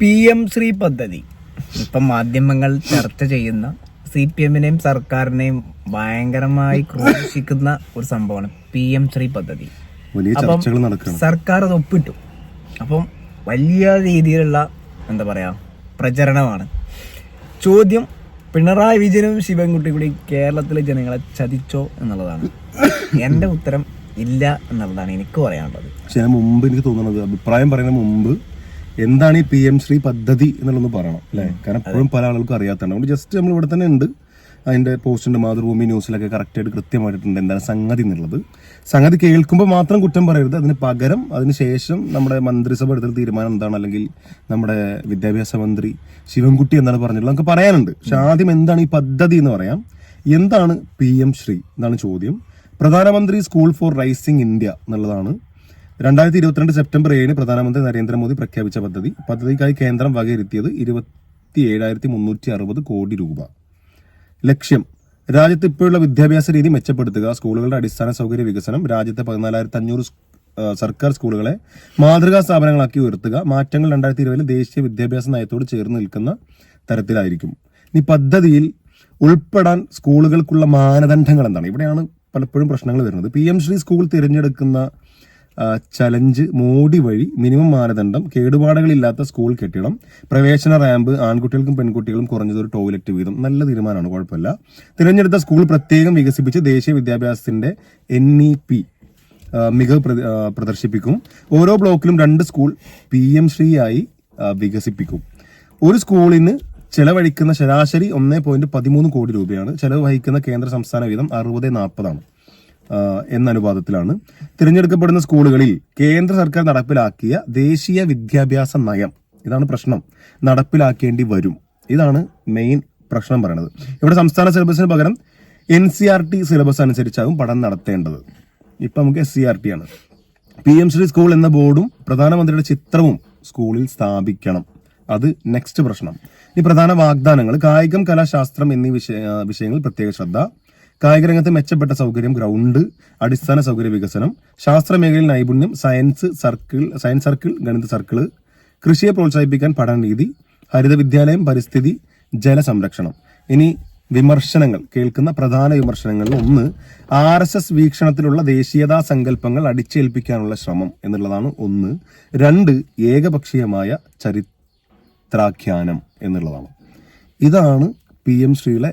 P M Shri പദ്ധതി. ഇപ്പം മാധ്യമങ്ങൾ ചർച്ച ചെയ്യുന്ന സി പി എമ്മിനെയും സർക്കാരിനെയും ഭയങ്കരമായി ക്രൂശിക്കുന്ന ഒരു സംഭവമാണ് പി എം ശ്രീ പദ്ധതി. അപ്പം സർക്കാർ അത് ഒപ്പിട്ടു. അപ്പം വലിയ രീതിയിലുള്ള എന്താ പറയാ പ്രചരണമാണ്. ചോദ്യം പിണറായി വിജയനും ശിവൻകുട്ടി കൂടി കേരളത്തിലെ ജനങ്ങളെ ചതിച്ചോ എന്നുള്ളതാണ്. എന്റെ ഉത്തരം ഇല്ല എന്നുള്ളതാണ് എനിക്ക് പറയാനുള്ളത്. പക്ഷെ മുമ്പ് എനിക്ക് തോന്നുന്നത് അഭിപ്രായം പറയുന്ന മുമ്പ് എന്താണ് ഈ പി എം ശ്രീ പദ്ധതി എന്നുള്ളതൊന്ന് പറയണം അല്ലേ? കാരണം എപ്പോഴും പല ആളുകൾക്കും അറിയാത്തതാണ്. അതുകൊണ്ട് ജസ്റ്റ് നമ്മൾ ഇവിടെ തന്നെ ഉണ്ട്. അതിന്റെ പോസ്റ്റിന്റെ മാതൃഭൂമി ന്യൂസിലൊക്കെ കറക്റ്റായിട്ട് കൃത്യമായിട്ടുണ്ട് എന്താണ് സംഗതി എന്നുള്ളത്. സംഗതി കേൾക്കുമ്പോൾ മാത്രം കുറ്റം പറയരുത്. അതിന് പകരം അതിന് ശേഷം നമ്മുടെ മന്ത്രിസഭ എടുത്തൊരു തീരുമാനം എന്താണ്? അല്ലെങ്കിൽ നമ്മുടെ വിദ്യാഭ്യാസ മന്ത്രി ശിവൻകുട്ടി എന്താണ് പറഞ്ഞിട്ടുള്ളത്. നമുക്ക് പറയാനുണ്ട്. പക്ഷെ ആദ്യം എന്താണ് ഈ പദ്ധതി എന്ന് പറയാം. എന്താണ് പി എം ശ്രീ? എന്നാണ് ചോദ്യം. പ്രധാനമന്ത്രി സ്കൂൾ ഫോർ റൈസിംഗ് ഇന്ത്യ എന്നുള്ളതാണ് രണ്ടായിരത്തി ഇരുപത്തിരണ്ട് സെപ്റ്റംബർ ഏഴിന് പ്രധാനമന്ത്രി നരേന്ദ്രമോദി പ്രഖ്യാപിച്ച പദ്ധതി. പദ്ധതിക്കായി കേന്ദ്രം വകയിരുത്തിയത് ഇരുപത്തി ഏഴായിരത്തി മുന്നൂറ്റി അറുപത് കോടി രൂപ. ലക്ഷ്യം രാജ്യത്ത് ഇപ്പോഴുള്ള വിദ്യാഭ്യാസ രീതി മെച്ചപ്പെടുത്തുക സ്കൂളുകളുടെ അടിസ്ഥാന സൗകര്യ വികസനം രാജ്യത്തെ പതിനാലായിരത്തി അഞ്ഞൂറ് സർക്കാർ സ്കൂളുകളെ മാതൃകാ സ്ഥാപനങ്ങളാക്കി ഉയർത്തുക മാറ്റങ്ങൾ രണ്ടായിരത്തി ഇരുപതിൽ ദേശീയ വിദ്യാഭ്യാസ നയത്തോട് ചേർന്ന് നിൽക്കുന്ന തരത്തിലായിരിക്കും. ഈ പദ്ധതിയിൽ ഉൾപ്പെടാൻ സ്കൂളുകൾക്കുള്ള മാനദണ്ഡങ്ങൾ എന്താണ്? ഇവിടെയാണ് പലപ്പോഴും പ്രശ്നങ്ങൾ വരുന്നത്. പി എം ശ്രീ സ്കൂൾ തിരഞ്ഞെടുക്കുന്ന ചലഞ്ച് മോഡി വഴി മിനിമം മാനദണ്ഡം കേടുപാടുകളില്ലാത്ത സ്കൂൾ കെട്ടിടം പ്രവേശന റാമ്പ് ആൺകുട്ടികൾക്കും പെൺകുട്ടികളും കുറഞ്ഞത് ഒരു ടോയ്ലറ്റ് വീതം. നല്ല തീരുമാനമാണ് കുഴപ്പമില്ല. തിരഞ്ഞെടുത്ത സ്കൂൾ പ്രത്യേകം വികസിപ്പിച്ച് ദേശീയ വിദ്യാഭ്യാസത്തിന്റെ എൻ ഇ പി മികവ് പ്രദർശിപ്പിക്കും. ഓരോ ബ്ലോക്കിലും രണ്ട് സ്കൂൾ പി എം ശ്രീയായി വികസിപ്പിക്കും. ഒരു സ്കൂളിന് ചെലവഴിക്കുന്ന ശരാശരി ഒന്നേ പോയിന്റ് പതിമൂന്ന് കോടി രൂപയാണ്. ചെലവ് വഹിക്കുന്ന കേന്ദ്ര സംസ്ഥാന വീതം അറുപത് നാൽപ്പതാണ്. എന്ന അനുപാതത്തിലാണ് തിരഞ്ഞെടുക്കപ്പെടുന്ന സ്കൂളുകളിൽ കേന്ദ്ര സർക്കാർ നടപ്പിലാക്കിയ ദേശീയ വിദ്യാഭ്യാസ നയം. ഇതാണ് പ്രശ്നം. നടപ്പിലാക്കേണ്ടി വരും. ഇതാണ് മെയിൻ പ്രശ്നം പറയുന്നത് ഇവിടെ സംസ്ഥാന സിലബസിന് പകരം N C R T syllabus അനുസരിച്ചാകും പഠനം നടത്തേണ്ടത്. ഇപ്പം നമുക്ക് എസ് സി ആർ ടി ആണ്. പി എം ശ്രീ സ്കൂൾ എന്ന ബോർഡും പ്രധാനമന്ത്രിയുടെ ചിത്രവും സ്കൂളിൽ സ്ഥാപിക്കണം. അത് നെക്സ്റ്റ് പ്രശ്നം. ഈ പ്രധാന വാഗ്ദാനങ്ങൾ കായികം കലാശാസ്ത്രം എന്നീ വിഷയ വിഷയങ്ങളിൽ പ്രത്യേക ശ്രദ്ധ കായിക രംഗത്ത് മെച്ചപ്പെട്ട സൗകര്യം ഗ്രൗണ്ട് അടിസ്ഥാന സൗകര്യ വികസനം ശാസ്ത്ര മേഖലയിൽ നൈപുണ്യം സയൻസ് സർക്കിൾ സയൻസ് സർക്കിൾ ഗണിത സർക്കിൾ കൃഷിയെ പ്രോത്സാഹിപ്പിക്കാൻ പഠനരീതി ഹരിത വിദ്യാലയം പരിസ്ഥിതി ജലസംരക്ഷണം ഇനി വിമർശനങ്ങൾ കേൾക്കുന്ന പ്രധാന വിമർശനങ്ങളിൽ ഒന്ന് ആർ എസ് എസ് വീക്ഷണത്തിലുള്ള ദേശീയതാ സങ്കല്പങ്ങൾ അടിച്ചേൽപ്പിക്കാനുള്ള ശ്രമം എന്നുള്ളതാണ് ഒന്ന്. രണ്ട് ഏകപക്ഷീയമായ ചരിത്രാഖ്യാനം എന്നുള്ളതാണ്. ഇതാണ് പി എം ശ്രീയിലെ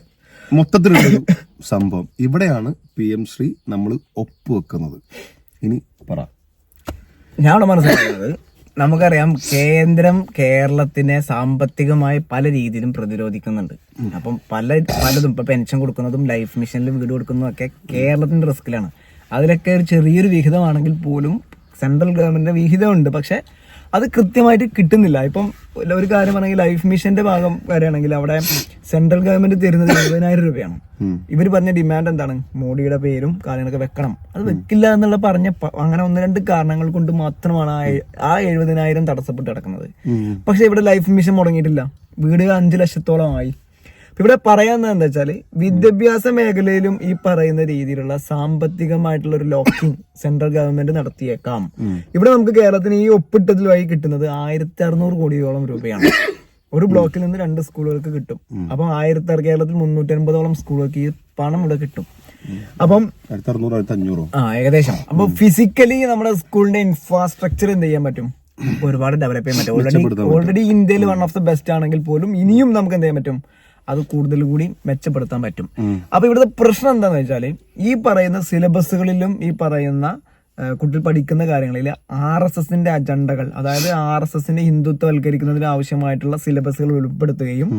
മൊത്തത്തിലുള്ളൊരു സംഭവം. ഇവിടെയാണ് പി എം ശ്രീ നമ്മൾ ഒപ്പുവെക്കുന്നത് ഇനി പറ. ഞാൻ ഇവിടെ മനസ്സിലാക്കുന്നത് നമുക്കറിയാം കേന്ദ്രം കേരളത്തിനെ സാമ്പത്തികമായി പല രീതിയിലും പ്രതിരോധിക്കുന്നുണ്ട്. അപ്പം പല പലതും ഇപ്പൊ പെൻഷൻ കൊടുക്കുന്നതും ലൈഫ് മിഷനിൽ വീട് കൊടുക്കുന്നതും ഒക്കെ കേരളത്തിന്റെ റിസ്കിലാണ് അതിലൊക്കെ ഒരു ചെറിയൊരു വിഹിതമാണെങ്കിൽ പോലും സെൻട്രൽ ഗവൺമെന്റിന്റെ വിഹിതമുണ്ട്. പക്ഷെ അത് കൃത്യമായിട്ട് കിട്ടുന്നില്ല. ഇപ്പം ഒരു കാര്യം ആണെങ്കിൽ ലൈഫ് മിഷന്റെ ഭാഗം വരെയാണെങ്കിൽ അവിടെ സെൻട്രൽ ഗവൺമെന്റ് തരുന്നത് എഴുപതിനായിരം രൂപയാണ്. ഇവർ പറഞ്ഞ ഡിമാൻഡ് എന്താണ്? മോഡിയുടെ പേരും കാര്യങ്ങളൊക്കെ വെക്കണം. അത് വെക്കില്ല എന്നുള്ള പറഞ്ഞ അങ്ങനെ ഒന്ന് രണ്ട് കാരണങ്ങൾ കൊണ്ട് മാത്രമാണ് ആ എഴുപതിനായിരം തടസ്സപ്പെട്ട് കിടക്കുന്നത്. പക്ഷെ ഇവിടെ ലൈഫ് മിഷൻ മുടങ്ങിയിട്ടില്ല. വീട് അഞ്ചു ലക്ഷത്തോളമായി. ഇപ്പൊ ഇവിടെ പറയാവുന്നത് എന്താ വെച്ചാൽ വിദ്യാഭ്യാസ മേഖലയിലും ഈ പറയുന്ന രീതിയിലുള്ള സാമ്പത്തികമായിട്ടുള്ള ഒരു ലോക്കിംഗ് സെൻട്രൽ ഗവൺമെന്റ് നടത്തിയേക്കാം. ഇവിടെ നമുക്ക് കേരളത്തിന് ഈ ഒപ്പിട്ടതിൽ വഴി കിട്ടുന്നത് ആയിരത്തി അറുന്നൂറ് കോടിയോളം രൂപയാണ്. ഒരു ബ്ലോക്കിൽ നിന്ന് രണ്ട് സ്കൂളുകൾക്ക് കിട്ടും. അപ്പം ആയിരത്തി കേരളത്തിൽ മുന്നൂറ്റി അൻപതോളം സ്കൂളുകൾക്ക് ഈ പണം ഇവിടെ കിട്ടും. അപ്പം ആ ഏകദേശം. അപ്പൊ ഫിസിക്കലി നമ്മുടെ സ്കൂളിന്റെ ഇൻഫ്രാസ്ട്രക്ചർ എന്ത് ചെയ്യാൻ പറ്റും? ഒരുപാട് ഡെവലപ്പ് ചെയ്യാൻ പറ്റും. ഓൾറെഡി ഓൾറെഡി ഇന്ത്യയിൽ വൺ ഓഫ് ദ ബെസ്റ്റ് ആണെങ്കിൽ പോലും ഇനിയും നമുക്ക് എന്ത് ചെയ്യാൻ പറ്റും? അത് കൂടുതൽ കൂടി മെച്ചപ്പെടുത്താൻ പറ്റും. അപ്പൊ ഇവിടുത്തെ പ്രശ്നം എന്താന്ന് വെച്ചാൽ ഈ പറയുന്ന സിലബസുകളിലും ഈ പറയുന്ന കുട്ടികൾ പഠിക്കുന്ന കാര്യങ്ങളിൽ ആർ എസ് എസിന്റെ അജണ്ടകൾ അതായത് ആർ എസ് എസിന്റെ ഹിന്ദുത്വവൽക്കരിക്കുന്നതിന് ആവശ്യമായിട്ടുള്ള സിലബസുകൾ ഉൾപ്പെടുത്തുകയും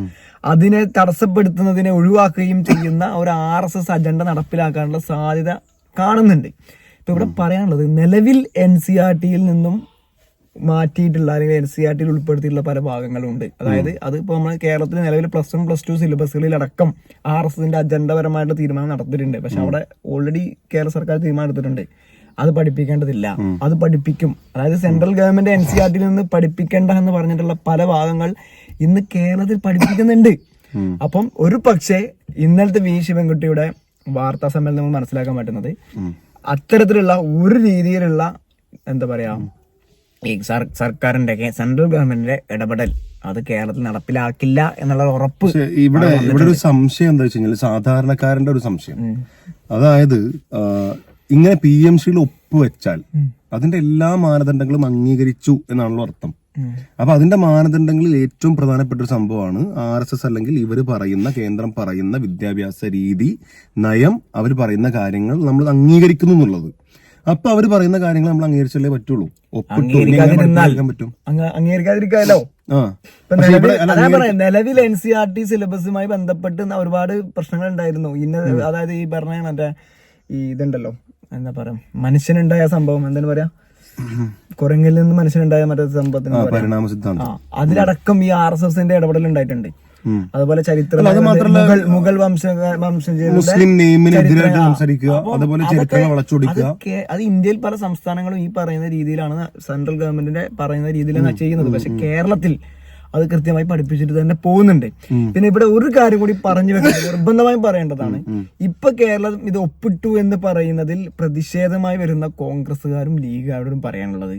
അതിനെ തടസ്സപ്പെടുത്തുന്നതിനെ ഒഴിവാക്കുകയും ചെയ്യുന്ന ഒരു ആർ എസ് എസ് അജണ്ട നടപ്പിലാക്കാനുള്ള സാധ്യത കാണുന്നുണ്ട്. ഇപ്പൊ ഇവിടെ പറയാനുള്ളത് നിലവിൽ എൻ സി ആർ ടിയിൽ നിന്നും മാറ്റിയിട്ടുള്ള അല്ലെങ്കിൽ എൻ സി ആർ ടിയിൽ ഉൾപ്പെടുത്തിയിട്ടുള്ള പല ഭാഗങ്ങളുണ്ട്. അതായത് അത് ഇപ്പോൾ നമ്മൾ കേരളത്തിൽ നിലവിൽ പ്ലസ് വൺ പ്ലസ് ടു സിലബസുകളിൽ അടക്കം ആർ എസ് എസിന്റെ അജണ്ടപരമായിട്ടുള്ള തീരുമാനം നടത്തിയിട്ടുണ്ട്. പക്ഷെ അവിടെ ഓൾറെഡി കേരള സർക്കാർ തീരുമാനം എടുത്തിട്ടുണ്ട്. അത് പഠിപ്പിക്കേണ്ടതില്ല. അത് പഠിപ്പിക്കും. അതായത് central government N C R ടിയിൽ നിന്ന് പഠിപ്പിക്കേണ്ട എന്ന് പറഞ്ഞിട്ടുള്ള പല ഭാഗങ്ങൾ ഇന്ന് കേരളത്തിൽ പഠിപ്പിക്കുന്നുണ്ട്. അപ്പം ഒരു പക്ഷേ ഇന്നലത്തെ വി ശിവൻകുട്ടിയുടെ വാർത്താ സമ്മേളനം നമ്മൾ മനസ്സിലാക്കാൻ പറ്റുന്നത് അത്തരത്തിലുള്ള ഒരു രീതിയിലുള്ള എന്താ പറയാ ഈ സർ- സർക്കാരിന്റെ സെൻട്രൽ ഗവൺമെന്റിന്റെ ഇടപെടൽ അത് കേരളത്തിൽ നടപ്പിലാക്കില്ല എന്നുള്ള ഉറപ്പ് ഇവിടെ ഇവിടെ ഒരു സംശയം എന്താ വെച്ച് കഴിഞ്ഞാൽ സാധാരണക്കാരന്റെ ഒരു സംശയം. അതായത് ഇങ്ങനെ പി എം സിയിൽ ഒപ്പുവെച്ചാൽ അതിന്റെ എല്ലാ മാനദണ്ഡങ്ങളും അംഗീകരിച്ചു എന്നാണല്ലോ അർത്ഥം. അപ്പൊ അതിന്റെ മാനദണ്ഡങ്ങളിൽ ഏറ്റവും പ്രധാനപ്പെട്ട ഒരു സംഭവമാണ് ആർ എസ് എസ് അല്ലെങ്കിൽ ഇവർ പറയുന്ന കേന്ദ്രം പറയുന്ന വിദ്യാഭ്യാസ രീതി നയം അവർ പറയുന്ന കാര്യങ്ങൾ നമ്മൾ അംഗീകരിക്കുന്നു എന്നുള്ളത്. അപ്പൊ അവർ പറയുന്ന കാര്യങ്ങൾ നമ്മൾ അംഗീകരിച്ചല്ലേ പറ്റുള്ളൂ. ഒപ്പിട്ടു പറ്റും? അംഗീകരിക്കാതിരിക്കാലോ? നിലവിൽ എൻ സി ആർ ടി സിലബസുമായി ബന്ധപ്പെട്ട് ഒരുപാട് പ്രശ്നങ്ങൾ ഉണ്ടായിരുന്നു ഇന്ന അതായത് ഈ പറഞ്ഞ മറ്റേ ഈ ഇതുണ്ടല്ലോ എന്താ പറയാ മനുഷ്യനുണ്ടായ സംഭവം എന്താണ് പറയാ? കുരങ്ങിൽ നിന്ന് മനുഷ്യനുണ്ടായ മറ്റേ സംഭവത്തിന് അതിലടക്കം ഈ ആർ എസ് എസിന്റെ ഇടപെടൽ ഉണ്ടായിട്ടുണ്ട്. അതുപോലെ ചരിത്രം അത് മുഗൾ വംശ മുസ്ലിം സംസാരിക്കുക അതുപോലെ ചരിത്രങ്ങൾ വളച്ചൊടിക്കുക അത് ഇന്ത്യയിൽ പല സംസ്ഥാനങ്ങളും ഈ പറയുന്ന രീതിയിലാണ് സെൻട്രൽ ഗവൺമെന്റിന്റെ പറയുന്ന രീതിയിലാണ് ചെയ്യുന്നത്. പക്ഷെ കേരളത്തിൽ അത് കൃത്യമായി പഠിപ്പിച്ചിട്ട് തന്നെ പോകുന്നുണ്ട്. പിന്നെ ഇവിടെ ഒരു കാര്യം കൂടി പറഞ്ഞു വെക്കുന്നത് നിർബന്ധമായും പറയേണ്ടതാണ്. ഇപ്പൊ കേരളം ഇത് ഒപ്പിട്ടു എന്ന് പറയുന്നതിൽ പ്രതിഷേധമായി വരുന്ന കോൺഗ്രസ്സുകാരും ലീഗുകാരോടും പറയാനുള്ളത്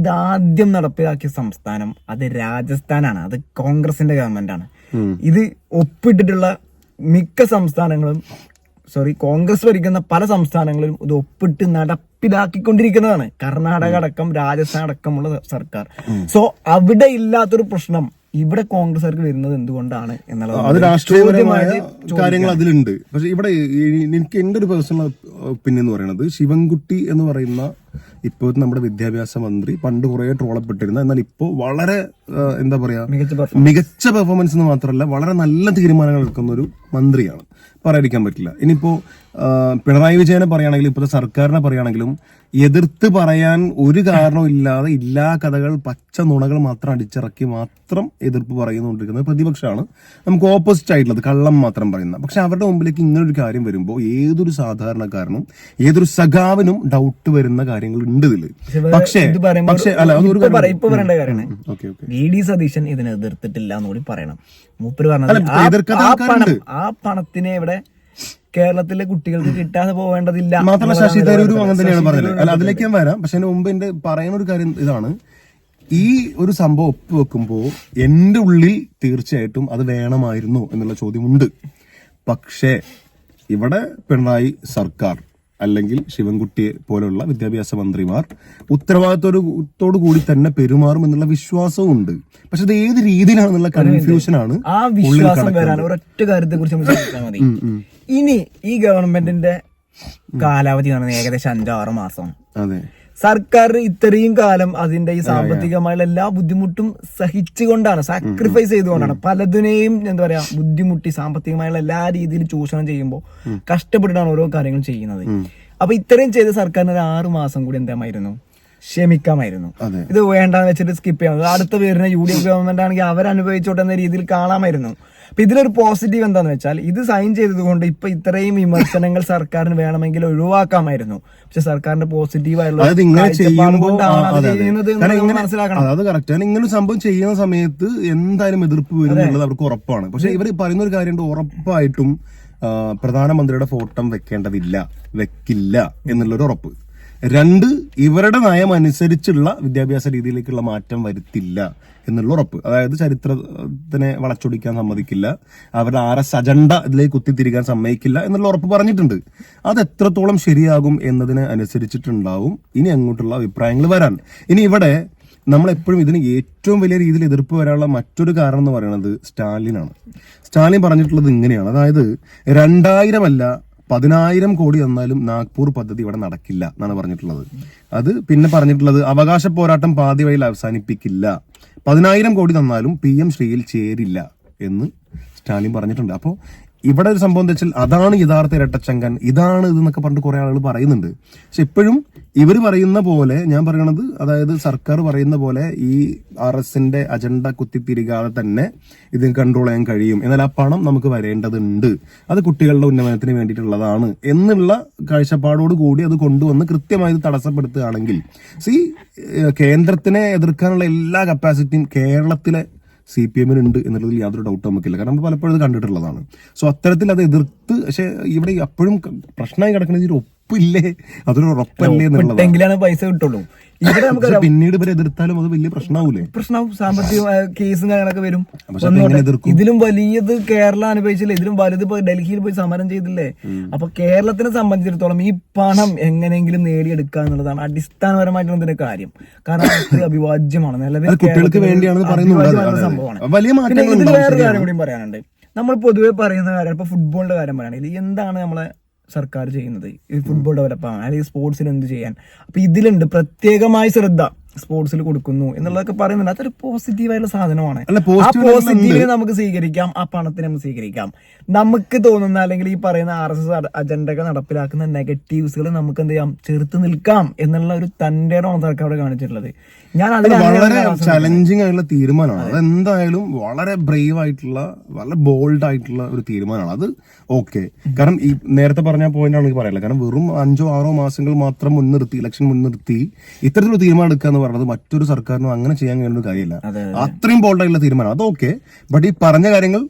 ഇത് ആദ്യം നടപ്പിലാക്കിയ സംസ്ഥാനം അത് രാജസ്ഥാനാണ്. അത് കോൺഗ്രസിന്റെ ഗവൺമെന്റ് ആണ് ഇത് ഒപ്പിട്ടിട്ടുള്ള മിക്ക സംസ്ഥാനങ്ങളും സോറി കോൺഗ്രസ് ഭരിക്കുന്ന പല സംസ്ഥാനങ്ങളിലും ഇത് ഒപ്പിട്ട് നടപ്പിലാക്കിക്കൊണ്ടിരിക്കുന്നതാണ്. കർണാടക അടക്കം രാജസ്ഥാൻ അടക്കമുള്ള സർക്കാർ. സോ അവിടെ ഇല്ലാത്തൊരു പ്രശ്നം ഇവിടെ കോൺഗ്രസ്സുകാർക്ക് വരുന്നത് എന്തുകൊണ്ടാണ് എന്നുള്ളത് അത് രാഷ്ട്രീയപരമായ കാര്യങ്ങൾ അതിലുണ്ട്. പക്ഷെ ഇവിടെ എനിക്ക് എന്റെ ഒരു പേഴ്സണൽ ഒപ്പീനിയൻ എന്ന് പറയുന്നത് ശിവൻകുട്ടി എന്ന് പറയുന്ന ഇപ്പോഴത്തെ നമ്മുടെ വിദ്യാഭ്യാസ മന്ത്രി പണ്ട് കുറെ ട്രോളപ്പെട്ടിരുന്ന എന്നാൽ ഇപ്പോൾ വളരെ എന്താ പറയാ മികച്ച പെർഫോമൻസ് എന്ന് മാത്രമല്ല വളരെ നല്ല തീരുമാനങ്ങൾ എടുക്കുന്ന ഒരു മന്ത്രിയാണ്. പറയാതിരിക്കാൻ പറ്റില്ല. ഇനിയിപ്പോ പിണറായി വിജയനെ പറയുകയാണെങ്കിലും ഇപ്പോഴത്തെ സർക്കാരിനെ പറയുകയാണെങ്കിലും എതിർത്ത് പറയാൻ ഒരു കാരണവും ഇല്ലാതെ ഇല്ലാ കഥകൾ പച്ച നുണകൾ മാത്രം അടിച്ചിറക്കി മാത്രം എതിർപ്പ് പറയുന്നുകൊണ്ടിരിക്കുന്നത് പ്രതിപക്ഷമാണ്. നമുക്ക് ഓപ്പോസിറ്റ് ആയിട്ടുള്ളത് കള്ളം മാത്രം പറയുന്ന. പക്ഷെ അവരുടെ മുമ്പിലേക്ക് ഇങ്ങനൊരു കാര്യം വരുമ്പോൾ ഏതൊരു സാധാരണക്കാരനും ഏതൊരു സഖാവിനും ഡൗട്ട് വരുന്ന കാര്യങ്ങൾ ഉണ്ട് ഇതിൽ പക്ഷേ പക്ഷേ അല്ല ഇപ്പൊ പറയേണ്ട കാര്യമാണ് okay okay. V D Satheesan ഇതിനെ എതിർത്തിട്ടില്ല എന്ന് കൂടി പറയണം. മൂപ്പര് പറഞ്ഞത് ആ- പണത്തിനെ ഇവിടെ കേരളത്തിലെ കുട്ടികൾക്ക് കിട്ടാതെ പോവേണ്ടതില്ല മാത്രമല്ല ശശി തരൂരും അങ്ങനെ തന്നെയാണ് പറഞ്ഞത്. അല്ല അതിലേക്ക് ഞാൻ വരാം. പക്ഷെ മുമ്പ് എന്റെ പറയുന്ന ഒരു കാര്യം ഇതാണ്. ഈ ഒരു സംഭവം ഒപ്പുവെക്കുമ്പോൾ എന്റെ ഉള്ളിൽ തീർച്ചയായിട്ടും അത് വേണമായിരുന്നു എന്നുള്ള ചോദ്യമുണ്ട്. പക്ഷേ ഇവിടെ പിണറായി സർക്കാർ അല്ലെങ്കിൽ ശിവൻകുട്ടിയെ പോലുള്ള വിദ്യാഭ്യാസ മന്ത്രിമാർ ഉത്തരവാദിത്തോടു കൂടി തന്നെ പെരുമാറും എന്നുള്ള വിശ്വാസവും ഉണ്ട് പക്ഷെ അത് ഏത് രീതിയിലാണെന്നുള്ള കൺഫ്യൂഷൻ ആണ് ആ വിശ്വാസം വരാൻ ഒരൊറ്റ കാര്യത്തെ കുറിച്ച് നമ്മൾ മതി. ഇനി ഈ ഗവൺമെന്റിന്റെ കാലാവധി ഏകദേശം അഞ്ചാറ് മാസം. അതെ. സർക്കാർ ഇത്രയും കാലം അതിന്റെ ഈ സാമ്പത്തികമായുള്ള എല്ലാ ബുദ്ധിമുട്ടും സഹിച്ചുകൊണ്ടാണ് സാക്രിഫൈസ് ചെയ്തുകൊണ്ടാണ്. പലതിനെയും എന്താ പറയാ ബുദ്ധിമുട്ടി സാമ്പത്തികമായുള്ള എല്ലാ രീതിയിലും ചൂഷണം ചെയ്യുമ്പോൾ കഷ്ടപ്പെട്ടിട്ടാണ് ഓരോ കാര്യങ്ങളും ചെയ്യുന്നത്. അപ്പൊ ഇത്രയും ചെയ്ത സർക്കാരിന് ഒരു ആറു മാസം കൂടി എന്താമായിരുന്നു? ക്ഷമിക്കാമായിരുന്നു. ഇത് വേണ്ടാന്ന് വെച്ചിട്ട് സ്കിപ്പ് ചെയ്യാം അടുത്ത വരുന്ന യു ഡി എഫ് ഗവൺമെന്റ് ആണെങ്കിൽ അവർ അനുഭവിച്ചോട്ടെ എന്ന രീതിയിൽ കാണാമായിരുന്നു. അപ്പൊ ഇതിലൊരു പോസിറ്റീവ് എന്താന്ന് വെച്ചാൽ ഇത് സൈൻ ചെയ്തതുകൊണ്ട് ഇപ്പൊ ഇത്രയും വിമർശനങ്ങൾ സർക്കാരിന് വേണമെങ്കിൽ ഒഴിവാക്കാമായിരുന്നു. പക്ഷെ സർക്കാരിന്റെ പോസിറ്റീവ് മനസ്സിലാക്കണം. അത് കറക്റ്റ് ആണ് ഇങ്ങനെ സംഭവം ചെയ്യുന്ന സമയത്ത് എന്തായാലും എതിർപ്പ് വരും എന്നുള്ളത് അവർക്ക് ഉറപ്പാണ്. പക്ഷെ ഇവർ പറയുന്ന ഒരു കാര്യമുണ്ട് ഉറപ്പായിട്ടും പ്രധാനമന്ത്രിയുടെ ഫോട്ടോ വെക്കേണ്ടതില്ല വെക്കില്ല എന്നുള്ളൊരു ഉറപ്പ്. രണ്ട് ഇവരുടെ നയം അനുസരിച്ചുള്ള വിദ്യാഭ്യാസ രീതിയിലേക്കുള്ള മാറ്റം വരുത്തില്ല എന്നുള്ള ഉറപ്പ്. അതായത് ചരിത്രത്തിനെ വളച്ചൊടിക്കാൻ സമ്മതിക്കില്ല. അവരുടെ ആർ എസ് അജണ്ട ഇതിലേക്ക് കുത്തിത്തിരിക്കാൻ സമ്മതിക്കില്ല എന്നുള്ള ഉറപ്പ് പറഞ്ഞിട്ടുണ്ട്. അത് എത്രത്തോളം ശരിയാകും എന്നതിനെ അനുസരിച്ചിട്ടുണ്ടാവും. ഇനി അങ്ങോട്ടുള്ള അഭിപ്രായങ്ങൾ വരാൻ. ഇനി ഇവിടെ നമ്മൾ എപ്പോഴും ഇതിന് ഏറ്റവും വലിയ രീതിയിൽ എതിർപ്പ് വരാനുള്ള മറ്റൊരു കാരണം എന്ന് പറയുന്നത് സ്റ്റാലിനാണ്. സ്റ്റാലിൻ പറഞ്ഞിട്ടുള്ളത് ഇങ്ങനെയാണ്. അതായത് രണ്ടായിരം അല്ല പതിനായിരം കോടി തന്നാലും നാഗ്പൂർ പദ്ധതി ഇവിടെ നടക്കില്ല എന്നാണ് പറഞ്ഞിട്ടുള്ളത്. അത് പിന്നെ പറഞ്ഞിട്ടുള്ളത് അവകാശ പോരാട്ടം പാതി വഴിയിൽ അവസാനിപ്പിക്കില്ല. പതിനായിരം കോടി തന്നാലും പി എം ശ്രീയിൽ ചേരില്ല എന്ന് സ്റ്റാലിൻ പറഞ്ഞിട്ടുണ്ട്. അപ്പോൾ ഇവിടെ ഒരു സംഭവം എന്താ വെച്ചാൽ അതാണ് യഥാർത്ഥ ഇരട്ടച്ചങ്കൻ. ഇതാണ് ഇത് എന്നൊക്കെ പറഞ്ഞിട്ട് കുറെ ആളുകൾ പറയുന്നുണ്ട്. പക്ഷെ ഇപ്പോഴും ഇവർ പറയുന്ന പോലെ ഞാൻ പറയണത് അതായത് സർക്കാർ പറയുന്ന പോലെ ഈ ആർ എസിന്റെ അജണ്ട കുത്തിത്തിരികാതെ തന്നെ ഇത് കൺട്രോൾ ചെയ്യാൻ കഴിയും. എന്നാൽ ആ പണം നമുക്ക് വരേണ്ടതുണ്ട്. അത് കുട്ടികളുടെ ഉന്നമനത്തിന് വേണ്ടിയിട്ടുള്ളതാണ് എന്നുള്ള കാഴ്ചപ്പാടോട് കൂടി അത് കൊണ്ടുവന്ന് കൃത്യമായി ഇത് തടസ്സപ്പെടുത്തുകയാണെങ്കിൽ സി കേന്ദ്രത്തിനെ എതിർക്കാനുള്ള എല്ലാ കപ്പാസിറ്റിയും കേരളത്തിലെ സി പി എമ്മിനുണ്ട് എന്നുള്ളതിൽ യാതൊരു ഡൗട്ടും നമുക്കില്ല. കാരണം നമ്മൾ പലപ്പോഴും കണ്ടിട്ടുള്ളതാണ്. സോ അത്തരത്തിൽ അത് എതിർത്ത് പക്ഷേ ഇവിടെ അപ്പോഴും പ്രശ്നമായി കിടക്കുന്നത് ഒരു ഉറപ്പില്ലേ? അതൊരു ഉറപ്പല്ലേ എന്നുള്ളതാണ്. പൈസ കിട്ടുള്ളൂ. ഇവിടെ നമുക്ക് പിന്നീട് ഇവരെ എതിർത്താലും അത് വലിയ പ്രശ്നമാവൂലേ പ്രശ്നവും സാമ്പത്തിക കേസും കാര്യങ്ങളൊക്കെ വരും. ഇതിലും വലിയത് കേരളം അനുഭവിച്ചില്ലേ? ഇതിലും വലുത് ഇപ്പൊ ഡൽഹിയിൽ പോയി സമരം ചെയ്തില്ലേ? അപ്പൊ കേരളത്തിനെ സംബന്ധിച്ചിടത്തോളം ഈ പണം എങ്ങനെയെങ്കിലും നേടിയെടുക്കുക എന്നുള്ളതാണ് അടിസ്ഥാനപരമായിട്ടുള്ള ഇതിന്റെ കാര്യം. കാരണം അത് അഭിവാജ്യമാണ് നിലവിൽ കുട്ടികൾക്ക് വേണ്ടിയാണ്. സംഭവമാണ്. വലിയ പിന്നെ ഇതിൽ വേറൊരു കാര്യം കൂടി പറയാനുണ്ട്. നമ്മൾ പൊതുവെ പറയുന്ന കാര്യം ഇപ്പൊ ഫുട്ബോളിന്റെ കാര്യം പറയുകയാണെങ്കിൽ എന്താണ് നമ്മളെ സർക്കാർ ചെയ്യുന്നത്. ഈ ഫുട്ബോൾ ഡെവലപ്പ് ആകാൻ അല്ലെങ്കിൽ സ്പോർട്സിന് എന്ത് ചെയ്യാൻ. അപ്പൊ ഇതിലുണ്ട്. പ്രത്യേകമായ ശ്രദ്ധ സ്പോർട്സിൽ കൊടുക്കുന്നു എന്നുള്ളതൊക്കെ പറയുന്നുണ്ട്. അതൊരു പോസിറ്റീവായിട്ടുള്ള സാധനമാണ്. ആ പോസിറ്റീവിനെ നമുക്ക് സ്വീകരിക്കാം. ആ പണത്തിനെ നമുക്ക് സ്വീകരിക്കാം. നമുക്ക് തോന്നുന്ന അല്ലെങ്കിൽ ഈ പറയുന്ന ആർ എസ് എസ് അജണ്ടകൾ നടപ്പിലാക്കുന്ന നെഗറ്റീവ്സുകൾ നമുക്ക് എന്ത് ചെയ്യാം? ചെറുത്ത് നിൽക്കാം എന്നുള്ള ഒരു തന്റെ സർക്കാർ അവിടെ കാണിച്ചിട്ടുള്ളത്. ഞാൻ വളരെ ചലഞ്ചിങ് ആയിട്ടുള്ള തീരുമാനമാണ്. അത്. എന്തായാലും വളരെ ബ്രേവ് ആയിട്ടുള്ള വളരെ ബോൾഡ് ആയിട്ടുള്ള ഒരു തീരുമാനമാണ്. അത് ഓക്കെ കാരണം ഈ നേരത്തെ പറഞ്ഞ പോയിന്റ് ആണ് എനിക്ക് പറയാനുള്ളത് കാരണം വെറും അഞ്ചോ ആറോ മാസങ്ങൾ മാത്രം മുൻനിർത്തി ഇലക്ഷൻ മുൻനിർത്തി ഇത്തരത്തിലൊരു തീരുമാനം എടുക്കുക എന്ന് പറയുന്നത് മറ്റൊരു സർക്കാരിനും അങ്ങനെ ചെയ്യാൻ കഴിയുന്ന ഒരു കാര്യമില്ല. അത്രയും ബോൾഡ് ആയിട്ടുള്ള തീരുമാനം അത് ഓക്കെ ബട്ട് ഈ പറഞ്ഞ കാര്യങ്ങൾ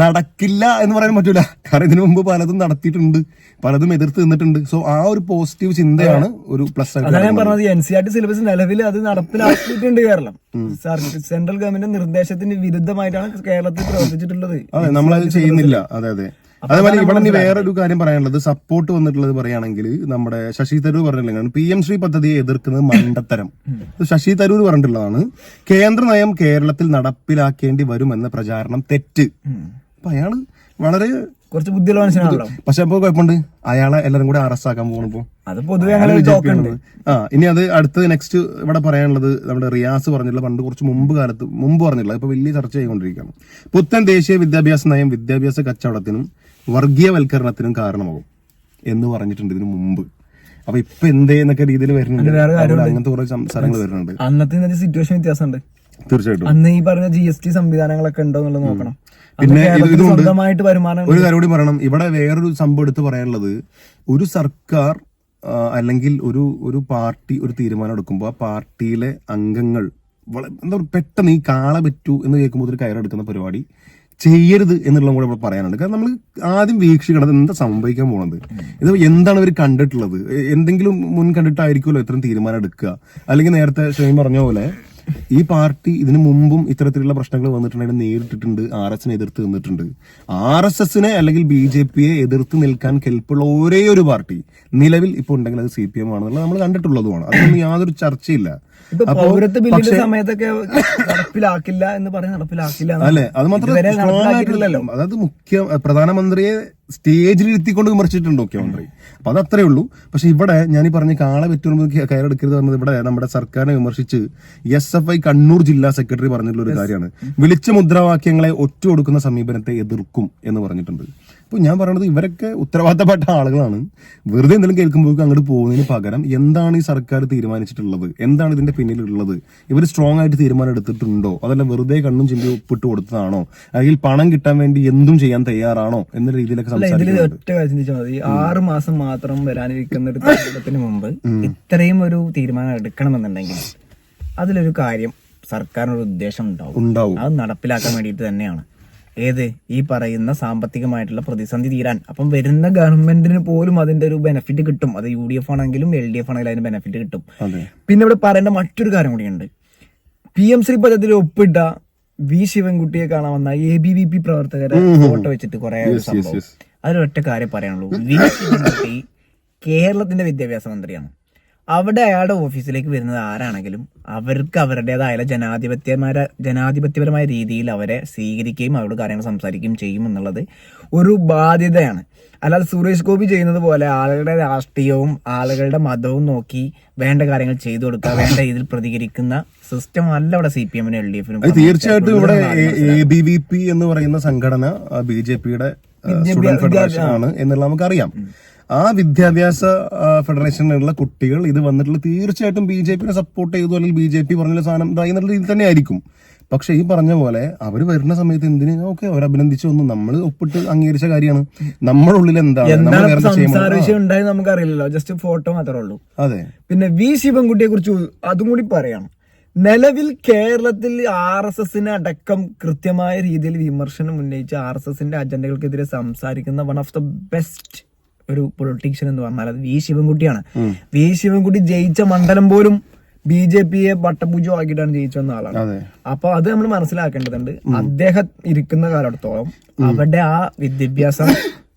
നടക്കില്ല എന്ന് പറയാൻ പറ്റൂല. കാരണം ഇതിനു മുമ്പ് പലതും നടത്തിയിട്ടുണ്ട്. പലതും എതിർത്ത് നിന്നിട്ടുണ്ട്. സോ ആ ഒരു പോസിറ്റീവ് ചിന്തയാണ് ഒരു പ്ലസ് അതാണ് ഞാൻ പറഞ്ഞത്. N C R T syllabus നിലവിൽ അത് നടപ്പിലാക്കിയിട്ടുണ്ട് കേരളം. സെൻട്രൽ ഗവൺമെന്റ് നിർദ്ദേശത്തിന് വിരുദ്ധമായിട്ടാണ് കേരളത്തിൽ പ്രവർത്തിച്ചിട്ടുള്ളത്. അതെ നമ്മളത് ചെയ്യുന്നില്ല. അതെ അതെ. അതേപോലെ ഇവിടെ ഇനി വേറൊരു കാര്യം പറയാനുള്ളത്. സപ്പോർട്ട് വന്നിട്ടുള്ളത് പറയുകയാണെങ്കിൽ നമ്മുടെ ശശി തരൂർ പറഞ്ഞില്ല പി എം ശ്രീ പദ്ധതിയെ എതിർക്കുന്നത് മണ്ടത്തരം. ശശി തരൂർ പറഞ്ഞിട്ടുള്ളതാണ്. കേന്ദ്ര നയം കേരളത്തിൽ നടപ്പിലാക്കേണ്ടി വരുമെന്ന പ്രചാരണം തെറ്റ്. അപ്പൊ അയാൾ വളരെ കുറച്ച് ബുദ്ധിയുള്ള മനുഷ്യനാണല്ലോ. പക്ഷെ അപ്പൊ കുഴപ്പമുണ്ട്. അയാളെ എല്ലാരും കൂടെ അറസ്റ്റ് ആക്കാൻ പോകണിപ്പോ അത് പൊതുവെ ആ ഇനി അത് അടുത്ത് നെക്സ്റ്റ് ഇവിടെ പറയാനുള്ളത് നമ്മുടെ റിയാസ് പറഞ്ഞിട്ടുള്ള പണ്ട് കുറച്ച് മുമ്പ് കാലത്ത് മുമ്പ് പറഞ്ഞിട്ടുള്ള ഇപ്പൊ വലിയ ചർച്ച ചെയ്തുകൊണ്ടിരിക്കുകയാണ്. പുത്തൻ ദേശീയ വിദ്യാഭ്യാസ നയം വിദ്യാഭ്യാസ കച്ചവടത്തിനും വർഗീയവൽക്കരണത്തിനും കാരണമാകും എന്ന് പറഞ്ഞിട്ടുണ്ട് ഇതിനു മുമ്പ്. അപ്പൊ ഇപ്പൊ എന്തേ എന്നൊക്കെ രീതിയിൽ വരുന്നുണ്ട്. അങ്ങനത്തെ കുറെ സംസാരങ്ങൾ വരുന്നുണ്ട്. അന്നത്തെ സിറ്റുവേഷൻ വ്യത്യാസമുണ്ട്. തീർച്ചയായിട്ടും. അന്ന് ഈ പറഞ്ഞ ജി എസ് ടി സംവിധാനങ്ങളൊക്കെ ഉണ്ടോ എന്നുള്ളത് നോക്കണം. പിന്നെ. സ്വന്തമായിട്ട് വരുമാനം ഒരു കാര്യം കൂടി പറയണം. ഇവിടെ വേറൊരു സംഭവം എടുത്ത് പറയാനുള്ളത് ഒരു സർക്കാർ അല്ലെങ്കിൽ ഒരു ഒരു പാർട്ടി ഒരു തീരുമാനം എടുക്കുമ്പോൾ ആ പാർട്ടിയിലെ അംഗങ്ങൾ എന്താ പറയുക പെട്ടെന്ന് ഈ കാള പറ്റൂ എന്ന് കേൾക്കുമ്പോൾ ഒരു കയറെടുക്കുന്ന പരിപാടി ചെയ്യരുത് എന്നുള്ളതും കൂടെ ഇവിടെ പറയാനുണ്ട്. കാരണം നമ്മൾ ആദ്യം വീക്ഷിക്കണം എന്താ സംഭവിക്കാൻ പോണത്. ഇത് എന്താണ് ഇവർ കണ്ടിട്ടുള്ളത്? എന്തെങ്കിലും മുൻ കണ്ടിട്ടായിരിക്കുമല്ലോ ഇത്രയും തീരുമാനം എടുക്കുക. അല്ലെങ്കിൽ നേരത്തെ ഷെയ്ൻ പറഞ്ഞ പോലെ ഈ പാർട്ടി ഇതിനു മുമ്പും ഇത്തരത്തിലുള്ള പ്രശ്നങ്ങൾ വന്നിട്ടുണ്ടെങ്കിൽ നേരിട്ടിട്ടുണ്ട് ആർ എസിനെ എതിർത്ത് നിന്നിട്ടുണ്ട്. ആർ എസ് എസിനെ അല്ലെങ്കിൽ ബി ജെ പിയെ എതിർത്ത് നിൽക്കാൻ കെൽപ്പുള്ള ഒരേ ഒരു പാർട്ടി നിലവിൽ ഇപ്പോൾ ഉണ്ടെങ്കിൽ അത് സി പി എം ആണെന്നുള്ളത് നമ്മൾ കണ്ടിട്ടുള്ളതുമാണ്. അതൊന്നും യാതൊരു ചർച്ചയില്ല. പൗരത്വ ബില്ലിന്റെ സമയത്തൊക്കെ നടപ്പിലാക്കില്ല എന്ന് പറഞ്ഞ് നടപ്പിലാക്കില്ല. എന്ന് അല്ലെ? അത് മാത്രമല്ല അതായത് മുഖ്യ പ്രധാനമന്ത്രിയെ സ്റ്റേജിൽ ഇരുത്തിക്കൊണ്ട് വിമർശിച്ചിട്ടുണ്ട് മുഖ്യമന്ത്രി. അപ്പൊ അത് അത്രേ ഉള്ളൂ. പക്ഷെ ഇവിടെ ഞാൻ ഈ പറഞ്ഞ കാളെ വെറ്റുമ്പോൾ കയറെടുക്കരുത് പറഞ്ഞത് ഇവിടെ നമ്മുടെ സർക്കാരിനെ വിമർശിച്ച് എസ് എഫ് ഐ കണ്ണൂർ ജില്ലാ സെക്രട്ടറി പറഞ്ഞിട്ടുള്ള ഒരു കാര്യമാണ്. വിളിച്ച മുദ്രാവാക്യങ്ങളെ ഒറ്റ കൊടുക്കുന്ന സമീപനത്തെ എതിർക്കും എന്ന് പറഞ്ഞിട്ടുണ്ട്. അപ്പൊ ഞാൻ പറയുന്നത് ഇവരൊക്കെ ഉത്തരവാദിത്തപ്പെട്ട ആളുകളാണ്. വെറുതെ എന്തെങ്കിലും കേൾക്കുമ്പോഴേക്കും അങ്ങോട്ട് പോകുന്നതിന് പകരം എന്താണ് ഈ സർക്കാർ തീരുമാനിച്ചിട്ടുള്ളത്? എന്താണ് ഇതിന്റെ പിന്നിലുള്ളത്? ഇവർ സ്ട്രോങ് ആയിട്ട് തീരുമാനം എടുത്തിട്ടുണ്ടോ? അതല്ല വെറുതെ കണ്ണും ചിന്തി ഒപ്പിട്ട് കൊടുത്തതാണോ? അല്ലെങ്കിൽ പണം കിട്ടാൻ വേണ്ടി എന്തും ചെയ്യാൻ തയ്യാറാണോ? എന്ന രീതിയിലൊക്കെ ഒറ്റ കാര്യം ചിന്തിച്ചാൽ മതി. ആറ് മാസം മാത്രം വരാനിരിക്കുന്ന ഒരു തെരഞ്ഞെടുപ്പിന് മുമ്പ് ഇത്രയും ഒരു തീരുമാനം എടുക്കണമെന്നുണ്ടെങ്കിൽ അതിലൊരു കാര്യം സർക്കാരിനൊരു ഉദ്ദേശം ഉണ്ടാവും. ഉണ്ടാവും. അത് നടപ്പിലാക്കാൻ വേണ്ടിയിട്ട് തന്നെയാണ്. ഏത്? ഈ പറയുന്ന സാമ്പത്തികമായിട്ടുള്ള പ്രതിസന്ധി തീരാൻ. അപ്പം വരുന്ന ഗവൺമെന്റിന് പോലും അതിന്റെ ഒരു ബെനിഫിറ്റ് കിട്ടും. അത് യു ഡി എഫ് ആണെങ്കിലും എൽ ഡി എഫ് ആണെങ്കിലും അതിന് ബെനിഫിറ്റ് കിട്ടും. പിന്നെ ഇവിടെ പറയേണ്ട മറ്റൊരു കാര്യം കൂടിയുണ്ട്. പി എം ശ്രീ പദ്ധതിയിൽ ഒപ്പിട്ട വി ശിവൻകുട്ടിയെ കാണാൻ വന്ന എ ബി വി പി പ്രവർത്തകരെ ഫോട്ടോ വെച്ചിട്ട് കുറെ സംഭവം. അതിലൊറ്റ കാര്യം പറയാനുള്ളൂ. വി ശിവൻകുട്ടി കേരളത്തിന്റെ വിദ്യാഭ്യാസ മന്ത്രിയാണ്. അവിടെ അയാളുടെ ഓഫീസിലേക്ക് വരുന്നത് ആരാണെങ്കിലും അവർക്ക് അവരുടേതായ ജനാധിപത്യമാര ജനാധിപത്യപരമായ രീതിയിൽ അവരെ സ്വീകരിക്കുകയും അവരോട് കാര്യങ്ങൾ സംസാരിക്കുകയും ചെയ്യും എന്നുള്ളത് ഒരു ബാധ്യതയാണ്. അല്ലാതെ സുരേഷ് ഗോപി ചെയ്യുന്നത് പോലെ ആളുകളുടെ രാഷ്ട്രീയവും ആളുകളുടെ മതവും നോക്കി വേണ്ട കാര്യങ്ങൾ ചെയ്തു കൊടുക്കുക വേണ്ട ഇതിൽ പ്രതികരിക്കുന്ന സിസ്റ്റം അല്ല അവിടെ സി പി എമ്മിനും എൽ ഡി എഫിനും തീർച്ചയായിട്ടും ഇവിടെ എ ബി വി പി എന്ന് പറയുന്ന സംഘടന ബി ജെ പിയുടെ ആണ് എന്നുള്ളത് നമുക്കറിയാം. ആ വിദ്യാഭ്യാസ ഫെഡറേഷനിലുള്ള കുട്ടികൾ ഇത് വന്നിട്ടുള്ള തീർച്ചയായിട്ടും ബി ജെ പിനെ സപ്പോർട്ട് ചെയ്തു അല്ലെങ്കിൽ ബി ജെ പി പറഞ്ഞ സാധനം ഇതായി എന്നുള്ള രീതിയിൽ തന്നെ ആയിരിക്കും പക്ഷെ ഈ പറഞ്ഞ പോലെ അവർ വരുന്ന സമയത്ത് എന്തിന്? ഓക്കെ അവർ അഭിനന്ദിച്ചു വന്നു. നമ്മൾ ഒപ്പിട്ട് അംഗീകരിച്ച കാര്യമാണ്. നമ്മുടെ ഉള്ളിൽ എന്താണ്? നമുക്കറിയില്ലല്ലോ. ജസ്റ്റ് ഫോട്ടോ മാത്രമേ ഉള്ളൂ. അതെ. പിന്നെ വി ശിവൻകുട്ടിയെ കുറിച്ച് അതും കൂടി പറയാം. നിലവിൽ കേരളത്തിൽ ആർ എസ് എസിന് അടക്കം കൃത്യമായ രീതിയിൽ വിമർശനം ഉന്നയിച്ച് ആർ എസ് എസിന്റെ അജണ്ടകൾക്കെതിരെ സംസാരിക്കുന്ന വൺ ഓഫ് ദ ബെസ്റ്റ് ഒരു പൊളിറ്റീഷ്യൻ എന്ന് പറഞ്ഞാൽ അത് വി ശിവൻകുട്ടിയാണ്. വി ശിവൻകുട്ടി ജയിച്ച മണ്ഡലം പോലും ബി ജെ പിയെ പട്ടപൂജോ ആക്കിയിട്ടാണ് ജയിച്ചു വന്ന ആളാണ്. അപ്പൊ അത് നമ്മൾ മനസ്സിലാക്കേണ്ടതുണ്ട്. അദ്ദേഹം ഇരിക്കുന്ന കാലത്തോളം അവിടെ ആ വിദ്യാഭ്യാസം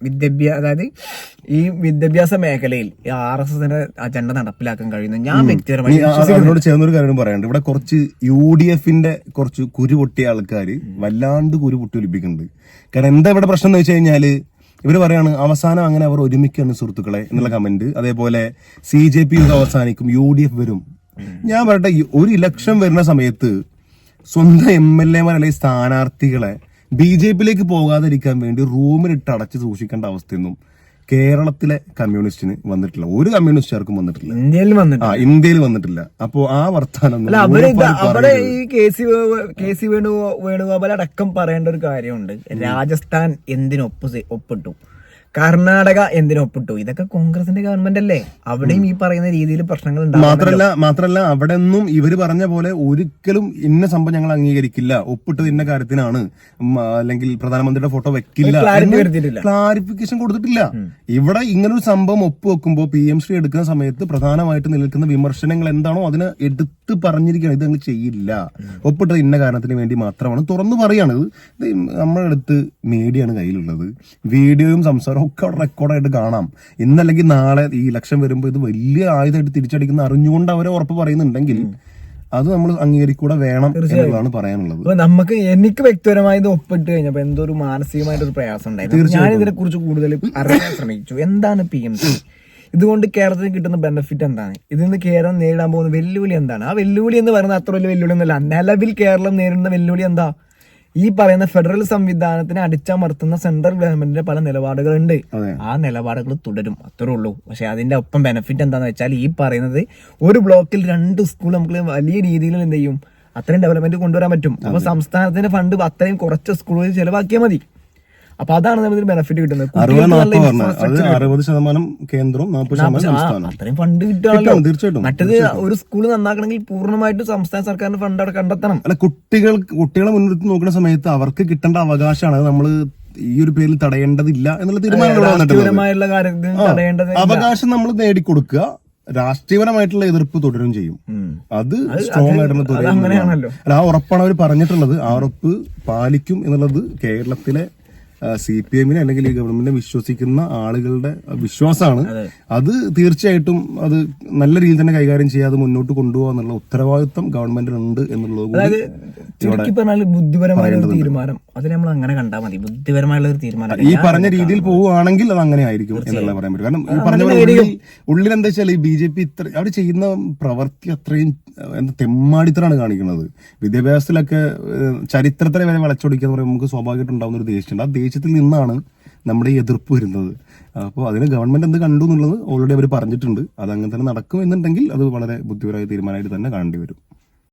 വിദ്യാഭ്യാസ അതായത് ഈ വിദ്യാഭ്യാസ മേഖലയിൽ ഈ ആർ എസ് എസിന്റെ അജണ്ട നടപ്പിലാക്കാൻ കഴിയുന്ന ഞാൻ വ്യക്തിപരമായി ആ- ചേർന്നൊരു കാര്യം പറയാനുണ്ട്. ഇവിടെ കുറച്ച് യു ഡി എഫിന്റെ കുറച്ച് കുരു പൊട്ടിയ ആൾക്കാർ വല്ലാണ്ട് കുരു പൊട്ടി ഒലിപ്പിക്കുന്നുണ്ട്. കാരണം എന്താ ഇവിടെ പ്രശ്നം എന്ന് വെച്ച് കഴിഞ്ഞാൽ ഇവർ പറയാണ് അവസാനം അങ്ങനെ അവർ ഒരുമിക്കാണ് സുഹൃത്തുക്കളെ എന്നുള്ള കമന്റ് അതേപോലെ സി ജെ പി അവസാനിക്കും യു ഡി എഫ് വരും. ഞാൻ പറയട്ടെ ഒരു ഇലക്ഷൻ വരുന്ന സമയത്ത് സ്വന്തം എം എൽ എമാർ അല്ലെങ്കിൽ സ്ഥാനാർത്ഥികളെ ബി ജെ പിയിലേക്ക് പോകാതിരിക്കാൻ വേണ്ടി റൂമിലിട്ട് അടച്ച് സൂക്ഷിക്കേണ്ട അവസ്ഥയൊന്നും കേരളത്തിലെ കമ്മ്യൂണിസ്റ്റിന് വന്നിട്ടില്ല. ഒരു കമ്മ്യൂണിസ്റ്റുകാർക്കും വന്നിട്ടില്ല. ഇന്ത്യയിൽ വന്നിട്ടില്ല. ആ ഇന്ത്യയിൽ വന്നിട്ടില്ല. അപ്പോ ആ വർത്താനം അവിടെ ഈ K C K C Venu Venugopal അടക്കം പറയേണ്ട ഒരു കാര്യമുണ്ട്. രാജസ്ഥാൻ എന്തിനൊപ്പ് ഒപ്പിട്ടു. കർണാടക എന്തിനൊപ്പിട്ടു ഇതൊക്കെ കോൺഗ്രസിന്റെ ഗവൺമെന്റ് അല്ലേ? അവിടെയും ഈ പറയുന്ന രീതിയിൽ പ്രശ്നങ്ങൾ മാത്രല്ല മാത്രല്ല അവിടെ ഒന്നും ഇവർ പറഞ്ഞ പോലെ ഒരിക്കലും ഇന്ന സംഭവം ഞങ്ങൾ അംഗീകരിക്കില്ല. ഒപ്പിട്ടത് ഇന്ന കാര്യത്തിനാണ്. അല്ലെങ്കിൽ പ്രധാനമന്ത്രിയുടെ ഫോട്ടോ വെക്കില്ല. ക്ലാരിഫിക്കേഷൻ കൊടുത്തിട്ടില്ല. ഇവിടെ ഇങ്ങനൊരു സംഭവം ഒപ്പുവെക്കുമ്പോൾ പി എം ശ്രീ എടുക്കുന്ന സമയത്ത് പ്രധാനമായിട്ട് നിലനിൽക്കുന്ന വിമർശനങ്ങൾ എന്താണോ അതിന് എടുത്ത് പറഞ്ഞിരിക്കുകയാണ് ഇത് ഞങ്ങൾ ചെയ്യില്ല. ഒപ്പിട്ടത് ഇന്ന കാരണത്തിന് വേണ്ടി മാത്രമാണ്. തുറന്നു പറയാണ്. ഇത് നമ്മുടെ അടുത്ത് മീഡിയയാണ് കയ്യിലുള്ളത്. വീഡിയോയും സംസാരവും ഒക്കെ അവിടെ റെക്കോർഡായിട്ട് കാണാം. ഇന്നല്ലെങ്കിൽ നാളെ ഈ ഇലക്ഷൻ വരുമ്പോൾ ഇത് വലിയ ആയുധമായിട്ട് തിരിച്ചടിക്കുന്ന അറിഞ്ഞുകൊണ്ട് അവരെ ഉറപ്പ് പറയുന്നുണ്ടെങ്കിൽ അത് നമ്മൾ അംഗീകരിക്കൂടെ വേണം എന്നുള്ളതാണ് പറയാനുള്ളത്. നമുക്ക് എനിക്ക് വ്യക്തിപരമായി ഇത് ഒപ്പിട്ട് കഴിഞ്ഞപ്പോ എന്തോ ഒരു മാനസികമായിട്ടൊരു പ്രയാസം ഉണ്ടായിരുന്നു. ഞാൻ ഇതിനെ കുറിച്ച് കൂടുതൽ അറിയാൻ ശ്രമിച്ചു. എന്താണ് പി എം സി ഇതുകൊണ്ട് കേരളത്തിന് കിട്ടുന്ന ബെനിഫിറ്റ് എന്താണ്? ഇതിൽ നിന്ന് കേരളം നേരിടാൻ പോകുന്ന വെല്ലുവിളി എന്താണ്? ആ വെല്ലുവിളി എന്ന് പറയുന്നത് അത്ര വലിയ വെല്ലുവിളി ഒന്നുമല്ല. നിലവിൽ കേരളം നേരിടുന്ന വെല്ലുവിളി എന്താ? ഈ പറയുന്ന ഫെഡറൽ സംവിധാനത്തിനെ അടിച്ചമർത്തുന്ന സെൻട്രൽ ഗവൺമെന്റിന്റെ പല നിലപാടുകളുണ്ട്. ആ നിലപാടുകൾ തുടരും. അത്രേ ഉള്ളൂ. പക്ഷെ അതിന്റെ ഒപ്പം ബെനിഫിറ്റ് എന്താന്ന് വെച്ചാൽ ഈ പറയുന്നത് ഒരു ബ്ലോക്കിൽ രണ്ട് സ്കൂൾ നമുക്ക് വലിയ രീതിയിൽ എന്ത് ചെയ്യും? അത്രയും ഡെവലപ്മെന്റ് കൊണ്ടുവരാൻ പറ്റും. അപ്പൊ സംസ്ഥാനത്തിന്റെ ഫണ്ട് അത്രയും കുറച്ച് സ്കൂളുകൾ ചെലവാക്കിയാൽ മതി. അപ്പൊ അതാണ് നമുക്ക് ബെനിഫിറ്റ് കിട്ടുന്നത്. അറുപത് ശതമാനം കേന്ദ്രവും നാൽപ്പത് ശതമാനം അത്രയും ഫണ്ട് കിട്ടുകയാണല്ലോ. കിട്ടും, തീർച്ചയായിട്ടും മറ്റത് ഒരു സ്കൂൾ നന്നാക്കണമെങ്കിൽ പൂർണമായിട്ടും സംസ്ഥാന സർക്കാരിന്റെ ഫണ്ട് അവിടെ കണ്ടെത്തണം. അല്ല കുട്ടികൾ കുട്ടികളെ മുൻനിർത്തി നോക്കുന്ന സമയത്ത് അവർക്ക് കിട്ടേണ്ട അവകാശമാണ്. നമ്മൾ ഈ ഒരു പേരിൽ തടയേണ്ടതില്ല എന്നുള്ള തീരുമാനങ്ങൾ തടയേണ്ടത് അവകാശം നമ്മൾ നേടിക്കൊടുക്കുക. രാഷ്ട്രീയപരമായിട്ടുള്ള എതിർപ്പ് തുടരും ചെയ്യും. അത് സ്ട്രോങ് ആയിട്ടുള്ള അല്ല ആ ഉറപ്പാണ് അവർ പറഞ്ഞിട്ടുള്ളത്. ആ ഉറപ്പ് പാലിക്കും എന്നുള്ളത് കേരളത്തിലെ സി പി എമ്മിനെ അല്ലെങ്കിൽ ഈ ഗവൺമെന്റിനെ വിശ്വസിക്കുന്ന ആളുകളുടെ വിശ്വാസമാണ്. അത്. തീർച്ചയായിട്ടും അത് നല്ല രീതിയിൽ തന്നെ കൈകാര്യം ചെയ്യാതെ മുന്നോട്ട് കൊണ്ടുപോകുക എന്നുള്ള ഉത്തരവാദിത്വം ഗവൺമെന്റിനുണ്ട് എന്നുള്ളത് ബുദ്ധിപരമായ ഒരു തീരുമാനം. അതിനെ നമ്മൾ അങ്ങനെ കണ്ടാൽ മതി. ബുദ്ധിപരമായുള്ള ഒരു തീരുമാനം. ഈ പറഞ്ഞ രീതിയിൽ പോവുകയാണെങ്കിൽ അത് അങ്ങനെ ആയിരിക്കും എന്നുള്ള പറയാൻ പറ്റും. കാരണം ഈ പറഞ്ഞ ഉള്ളിൽ ഉള്ളിൽ എന്താ വെച്ചാൽ ഈ ബി ജെ പി ഇത്ര അവർ ചെയ്യുന്ന പ്രവൃത്തി അത്രയും എന്താ തെമ്മാടിത്തരാണ് കാണിക്കുന്നത്. വിദ്യാഭ്യാസത്തിലൊക്കെ ചരിത്രത്തിലെ വരെ വളച്ചൊടിക്കുക എന്ന് പറയുമ്പോൾ നമുക്ക് സ്വാഭാവികമായിട്ട് ഉണ്ടാവുന്ന ഒരു ദേഷ്യമുണ്ട്. ആ ദേഷ്യത്തിൽ നിന്നാണ് നമ്മുടെ ഈ എതിർപ്പ് വരുന്നത്. അപ്പോൾ അതിന് ഗവൺമെന്റ് എന്ത് കണ്ടു എന്നുള്ളത് ഓൾറെഡി അവർ പറഞ്ഞിട്ടുണ്ട്. അത് അങ്ങനെ തന്നെ നടക്കും എന്നുണ്ടെങ്കിൽ അത് വളരെ ബുദ്ധിപരമായ തീരുമാനമായിട്ട് തന്നെ കാണേണ്ടി വരും.